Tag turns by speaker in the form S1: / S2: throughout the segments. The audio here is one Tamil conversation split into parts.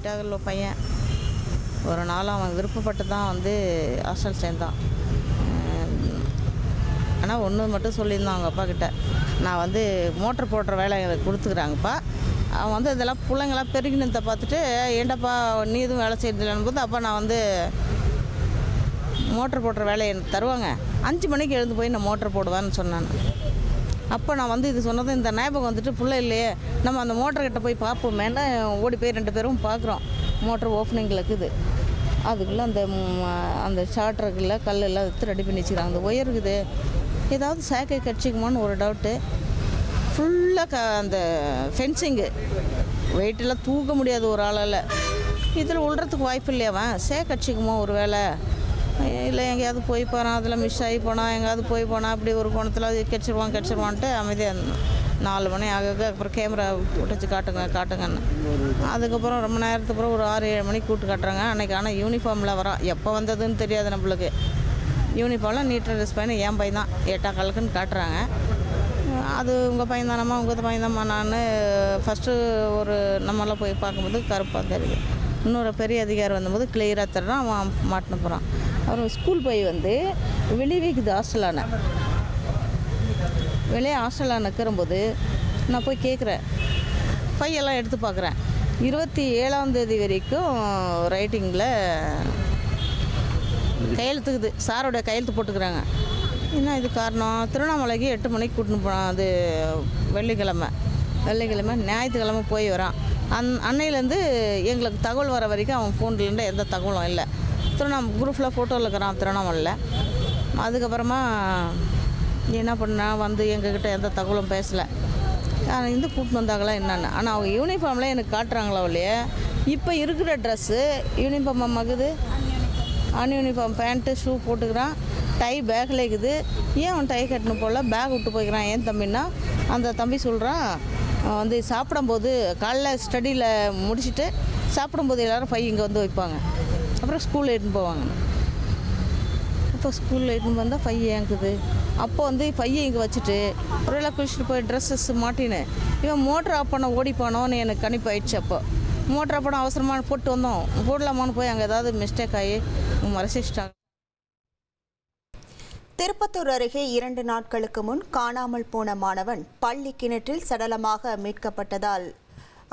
S1: படிப்புக்காக உள்ள பையன். ஒரு நாள் அவன் விருப்பப்பட்டு தான் வந்து ஹாஸ்டல் சேர்ந்தான். ஆனால் ஒன்று மட்டும் சொல்லியிருந்தான் அவங்க அப்பா கிட்ட. நான் வந்து மோட்டர் போடுற வேலை எனக்கு கொடுத்துக்குறாங்கப்பா. அவன் வந்து இதெல்லாம் பிள்ளைங்களாம் பெருகினத்தை பார்த்துட்டு ஏண்டாப்பா நீ எதுவும் வேலை செய்யறதில்லன்னு போது அப்போ நான் வந்து மோட்டர் போடுற வேலையை எனக்கு தருவாங்க. அஞ்சு மணிக்கு எழுந்து போய் நான் மோட்டர் போடுவேன்னு சொன்னான். அப்போ நான் வந்து இது சொன்னது இந்த ஞாபகம் வந்துட்டு பிள்ளை இல்லையே. நம்ம அந்த மோட்டர் கிட்ட போய் பார்ப்போமேன்னு ஓடி போய் ரெண்டு பேரும் பார்க்குறோம். மோட்டர் ஓப்பனிங்கில் இருக்குது. அதுக்குள்ளே அந்த அந்த ஷார்ட்ருக்குள்ள கல் எல்லாம் எடுத்து ரெடி பண்ணி வச்சுக்கிறாங்க. அந்த ஒயர் இருக்குது. ஏதாவது சேக்கை கடிச்சிக்குமான்னு ஒரு டவுட்டு ஃபுல்லாக க அந்த ஃபென்சிங்கு வெயிட்டெல்லாம் தூக்க முடியாது ஒரு ஆளால். இதில் விழுறதுக்கு வாய்ப்பு இல்லையாவன் சேக்கடிச்சிக்குமோ ஒரு வேளை? இல்லை எங்கேயாவது போய் போகிறான் அதில் மிஸ் ஆகி போனால் எங்கேயாவது போய் போனால் அப்படி ஒரு கோணத்தில் அது கெச்சிருவான் கெச்சிருவான்ட்டு அமைதியாக இருந்தோம் நாலு மணி ஆக ஆக அப்புறம் கேமரா போட்டுச்சு காட்டுங்க காட்டுங்கன்னு. அதுக்கப்புறம் ரொம்ப நேரத்துக்கு அப்புறம் ஒரு ஆறு ஏழு மணிக்கு கூப்பிட்டு காட்டுறாங்க. அன்றைக்கி ஆனால் யூனிஃபார்மில் வரோம் எப்போ வந்ததுன்னு தெரியாது நம்மளுக்கு. யூனிஃபார்மில் நீட்டாக ட்ரெஸ் பண்ணி என் பையன் தான் எட்டா காலுக்குன்னு காட்டுறாங்க. அது உங்கள் பையன் தானம்மா உங்கள் பையன் தான்மா நான் ஃபஸ்ட்டு ஒரு நம்மளாம் போய் பார்க்கும்போது கருப்பாக தெரியுது. இன்னொரு பெரிய அதிகாரி வந்தபோது கிளியராக தர்றான் அவன் மாட்டின போகிறான் அப்புறம் ஸ்கூல் போய் வந்து வெளிவிக்குது ஹாஸ்டலான வெளியே ஹாஸ்டலாக நிற்கிறம்போது நான் போய் கேட்குறேன் பையெல்லாம் எடுத்து பார்க்குறேன் இருபத்தி ஏழாம் தேதி வரைக்கும் ரைட்டிங்கில் கையெழுத்துக்குது. சாரோட கையெழுத்து போட்டுக்கிறாங்க. என்ன இது காரணம்? திருவண்ணாமலைக்கு எட்டு மணிக்கு கூட்டின்னு போனான் அது வெள்ளிக்கிழமை. வெள்ளிக்கிழமை ஞாயிற்றுக்கிழமை போய் வரான். அந் அன்னையிலேருந்து எங்களுக்கு தகவல் வர வரைக்கும் அவன் ஃபோன்லேருந்து எந்த தகவலும் இல்லை. திருவண்ணாமலை குரூப்பில் ஃபோட்டோவில் இருக்கிறான் திருவண்ணாமலையில். அதுக்கப்புறமா என்ன பண்ணா வந்து எங்ககிட்ட எந்த தகவலும் பேசலை. ஆனால் இந்த கூட்டின்னு வந்தாங்களா என்னென்னு. ஆனால் அவங்க யூனிஃபார்மில் எனக்கு காட்டுறாங்களா இல்லையே இப்போ இருக்கிற ட்ரெஸ்ஸு யூனிஃபார்ம் மகுது. அன்யூனிஃபார்ம் பேண்ட்டு ஷூ போட்டுக்கிறான். டை பேக்கில் இருக்குது. ஏன் அவன் டை கட்டணும் போல? பேக் விட்டு போய்க்கிறான். ஏன் தம்பின்னா அந்த தம்பி சொல்கிறான் வந்து சாப்பிடும்போது காலைல ஸ்டடியில் முடிச்சுட்டு சாப்பிடும்போது எல்லோரும் பை இங்கே வந்து வைப்பாங்க. அப்புறம் ஸ்கூலில் எடுத்துன்னு போவாங்க. அப்போ ஸ்கூலில் எடுத்துன்னு வந்தால் பையன் ஏங்குது. அப்போ வந்து பையன் இங்கே வச்சுட்டு ஒருவேளை குளிச்சுட்டு போய் ட்ரெஸ்ஸஸ் மாட்டினேன் இவன் மோட்டர் ஆஃப் பண்ண ஓடிப்பானோன்னு எனக்கு கணிப்பு ஆயிடுச்சு அப்போ. மோட்டர் ஆஃப் பண்ண அவசரமாக போட்டு வந்தோம். போடலாமான்னு போய் அங்கே ஏதாவது மிஸ்டேக் ஆகி மறைச்சிட்டாங்க
S2: திருப்பத்தூர் அருகே இரண்டு நாட்களுக்கு முன் காணாமல் போன மாணவன் பள்ளி கிணற்றில் சடலமாக மீட்கப்பட்டதால்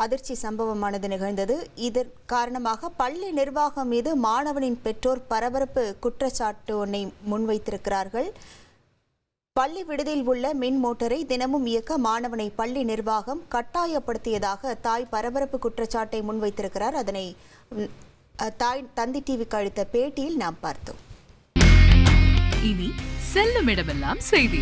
S2: அதிர்ச்சி சம்பவமானது நிகழ்ந்தது. இதன் காரணமாக பள்ளி நிர்வாகம் மீது மாணவனின் பெற்றோர் பரபரப்பு குற்றச்சாட்டு ஒன்றை முன்வைத்திருக்கிறார்கள். பள்ளி விடுதியில் உள்ள மின் மோட்டரை தினமும் இயக்க மாணவனை பள்ளி நிர்வாகம் கட்டாயப்படுத்தியதாக தாய் பரபரப்பு குற்றச்சாட்டை முன்வைத்திருக்கிறார். அதனை தாய் தந்தி டிவிக்கு அளித்த பேட்டியில் நாம் பார்த்தோம்.
S3: இனி செல்லும் இடமெல்லாம் செய்தி.